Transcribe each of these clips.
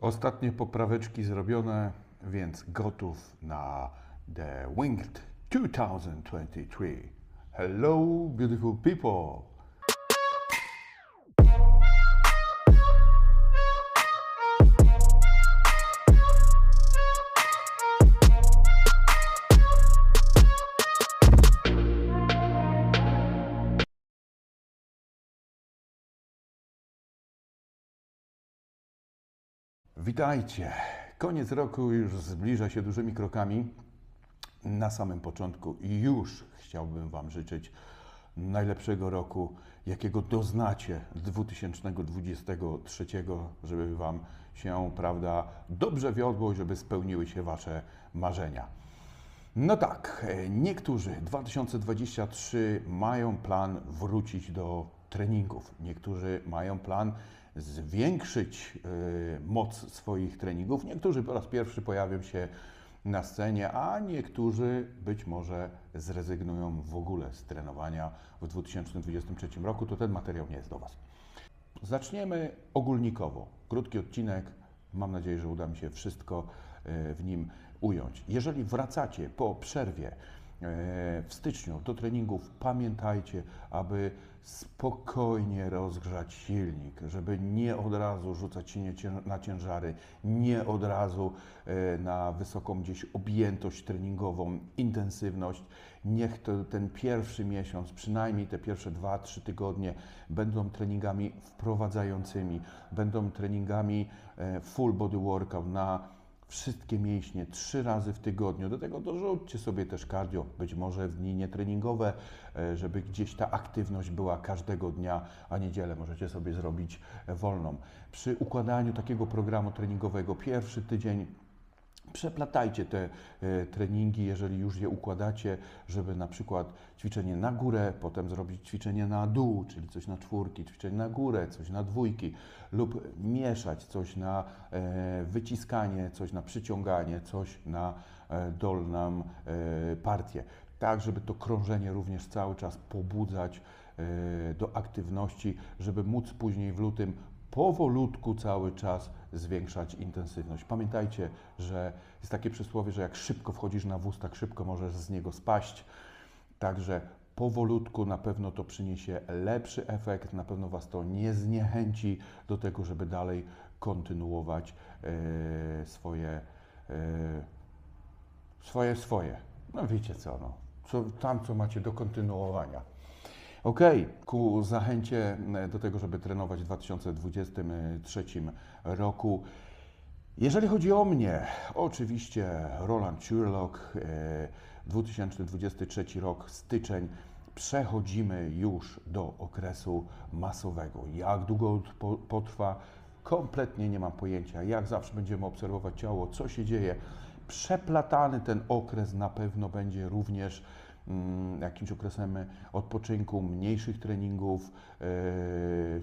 Ostatnie popraweczki zrobione, więc gotów na The Winged 2023. Hello, beautiful people! Witajcie. Koniec roku już zbliża się dużymi krokami. Na samym początku już chciałbym Wam życzyć najlepszego roku, jakiego doznacie 2023, żeby Wam się, prawda, dobrze wiodło żeby spełniły się Wasze marzenia. No tak, niektórzy 2023 mają plan wrócić do treningów, niektórzy mają plan zwiększyć e, moc swoich treningów, niektórzy po raz pierwszy pojawią się na scenie, a niektórzy być może zrezygnują w ogóle z trenowania w 2023 roku. To ten materiał nie jest do Was. Zaczniemy ogólnikowo. Krótki odcinek. Mam nadzieję, że uda mi się wszystko e, w nim ująć. Jeżeli wracacie po przerwie w styczniu do treningów, pamiętajcie, aby spokojnie rozgrzać silnik, żeby nie od razu rzucać się na ciężary, nie od razu e, na wysoką gdzieś objętość treningową, intensywność. Niech to, ten pierwszy miesiąc, przynajmniej te pierwsze 2-3 tygodnie będą treningami wprowadzającymi, będą treningami e, full body workout na wszystkie mięśnie trzy razy w tygodniu. Do tego dorzućcie sobie też cardio, być może w dni nietreningowe, e, żeby gdzieś ta aktywność była każdego dnia, a niedzielę możecie sobie zrobić wolną. Przy układaniu takiego programu treningowego pierwszy tydzień Przeplatajcie te e, treningi, jeżeli już je układacie, żeby na przykład ćwiczenie na górę, potem zrobić ćwiczenie na dół, czyli coś na czwórki, ćwiczenie na górę, coś na dwójki, lub mieszać coś na e, wyciskanie, coś na przyciąganie, coś na e, dolną partię. Tak, żeby to krążenie również cały czas pobudzać do aktywności, żeby móc później w lutym powolutku cały czas zwiększać intensywność. Pamiętajcie, że jest takie przysłowie, że jak szybko wchodzisz na wóz, tak szybko możesz z niego spaść. Także powolutku na pewno to przyniesie lepszy efekt, na pewno Was to nie zniechęci do tego, żeby dalej kontynuować e, swoje, e, swoje, swoje. No wiecie co, no. co, tam co macie do kontynuowania. Ok, ku zachęcie e, do tego, żeby trenować w 2023 roku. Jeżeli chodzi o mnie, oczywiście Roland Sherlock, e, 2023 rok, styczeń, przechodzimy już do okresu masowego. Jak długo po- potrwa, kompletnie nie mam pojęcia. Jak zawsze będziemy obserwować ciało, co się dzieje. Przeplatany ten okres na pewno będzie również jakimś okresem odpoczynku, mniejszych treningów, e,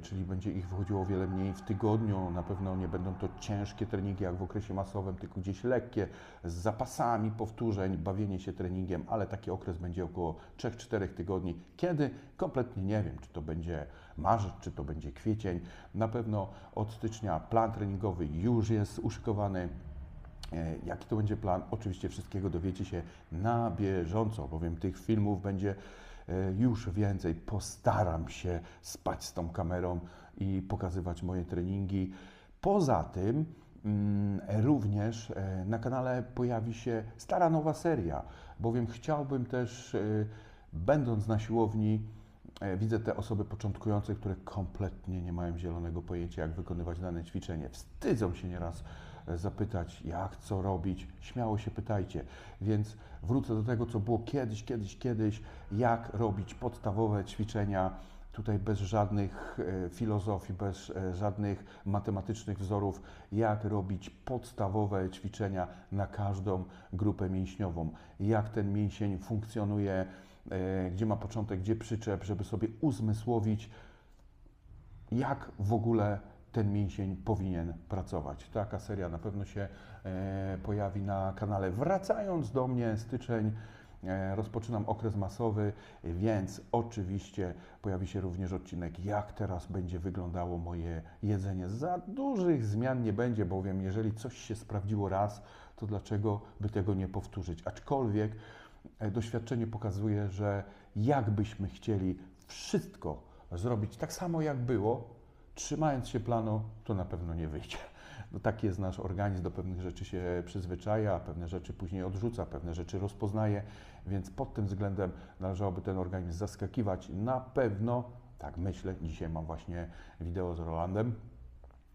czyli będzie ich wychodziło wiele mniej w tygodniu. Na pewno nie będą to ciężkie treningi jak w okresie masowym, tylko gdzieś lekkie, z zapasami powtórzeń, bawienie się treningiem, ale taki okres będzie około 3-4 tygodni. Kiedy? Kompletnie nie wiem, czy to będzie marzec, czy to będzie kwiecień. Na pewno od stycznia plan treningowy już jest uszykowany. E, Jaki to będzie plan? Oczywiście wszystkiego dowiecie się na bieżąco, bowiem tych filmów będzie e, już więcej. Postaram się spać z tą kamerą i pokazywać moje treningi. Poza tym mm, również e, na kanale pojawi się stara nowa seria, bowiem chciałbym też, będąc na siłowni, Widzę te osoby początkujące, które kompletnie nie mają zielonego pojęcia, jak wykonywać dane ćwiczenie. Wstydzą się nieraz zapytać, jak, co robić. Śmiało się pytajcie. Więc wrócę do tego, co było kiedyś, kiedyś, kiedyś, jak robić podstawowe ćwiczenia. Tutaj bez żadnych e, filozofii, bez e, żadnych matematycznych wzorów, jak robić podstawowe ćwiczenia na każdą grupę mięśniową, jak ten mięsień funkcjonuje, e, gdzie ma początek, gdzie przyczep, żeby sobie uzmysłowić, jak w ogóle ten mięsień powinien pracować. Taka seria na pewno się e, pojawi na kanale. Wracając do mnie, styczeń E, Rozpoczynam okres masowy, więc oczywiście pojawi się również odcinek, jak teraz będzie wyglądało moje jedzenie. Za dużych zmian nie będzie, bowiem jeżeli coś się sprawdziło raz, to dlaczego by tego nie powtórzyć? Aczkolwiek e, doświadczenie pokazuje, że jakbyśmy chcieli wszystko zrobić tak samo jak było, trzymając się planu, to na pewno nie wyjdzie. No jest nasz organizm, do pewnych rzeczy się przyzwyczaja, pewne rzeczy później odrzuca, pewne rzeczy rozpoznaje, więc pod tym względem należałoby ten organizm zaskakiwać. Na pewno, tak myślę, dzisiaj mam właśnie wideo z Rolandem,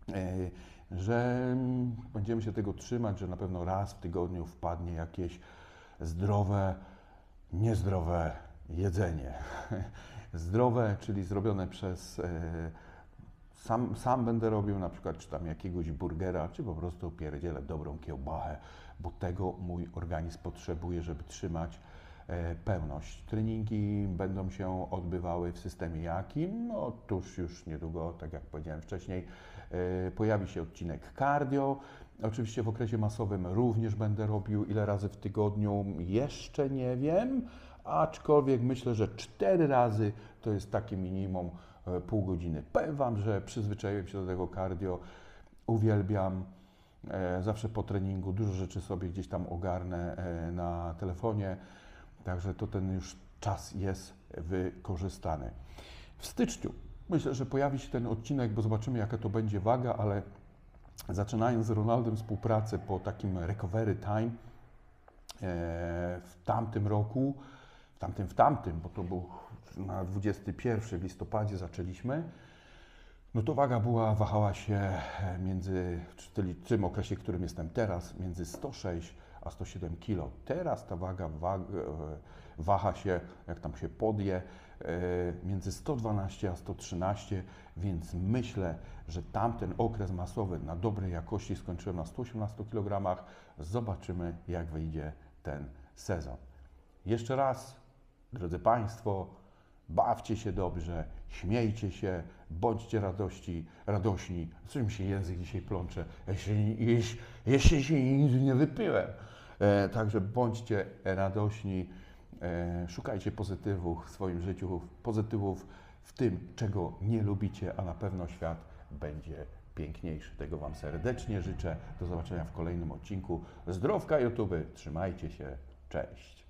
e, że będziemy się tego trzymać, że na pewno raz w tygodniu wpadnie jakieś zdrowe, niezdrowe jedzenie. Zdrowe, czyli zrobione przez e, sam, sam będę robił na przykład, czy tam jakiegoś burgera, czy po prostu pierdzielę dobrą kiełbachę, bo tego mój organizm potrzebuje, żeby trzymać e, pełność. Treningi będą się odbywały w systemie jakim? No tuż już niedługo, tak jak powiedziałem wcześniej, e, pojawi się odcinek cardio. Oczywiście w okresie masowym również będę robił ile razy w tygodniu, jeszcze nie wiem, aczkolwiek myślę, że cztery razy to jest takie minimum e, pół godziny. Powiem Wam, że przyzwyczaiłem się do tego cardio, uwielbiam. E, Zawsze po treningu dużo rzeczy sobie gdzieś tam ogarnę e, na telefonie, także to ten już czas jest wykorzystany. W styczniu myślę, że pojawi się ten odcinek, bo zobaczymy jaka to będzie waga, ale zaczynając z Ronaldem współpracę po takim recovery time w tamtym roku, tamtym, w tamtym, bo to był na 21 w listopadzie zaczęliśmy, no to waga była, wahała się między, czyli tym okresie, w którym jestem teraz, między 106 a 107 kg. Teraz ta waga wag, e, waha się, jak tam się podje, e, między 112 a 113, więc myślę, że tamten okres masowy na dobrej jakości skończyłem na 118 kg. Zobaczymy, jak wyjdzie ten sezon. Jeszcze raz, drodzy Państwo, bawcie się dobrze, śmiejcie się, bądźcie radości, radośni. Z czym się język dzisiaj plącze? Jeśli, jeśli, jeśli się nigdy nie wypiłem. E, także bądźcie radośni, e, szukajcie pozytywów w swoim życiu, pozytywów w tym, czego nie lubicie, a na pewno świat będzie piękniejszy. Tego Wam serdecznie życzę. Do zobaczenia w kolejnym odcinku. Zdrowka YouTube, trzymajcie się, cześć.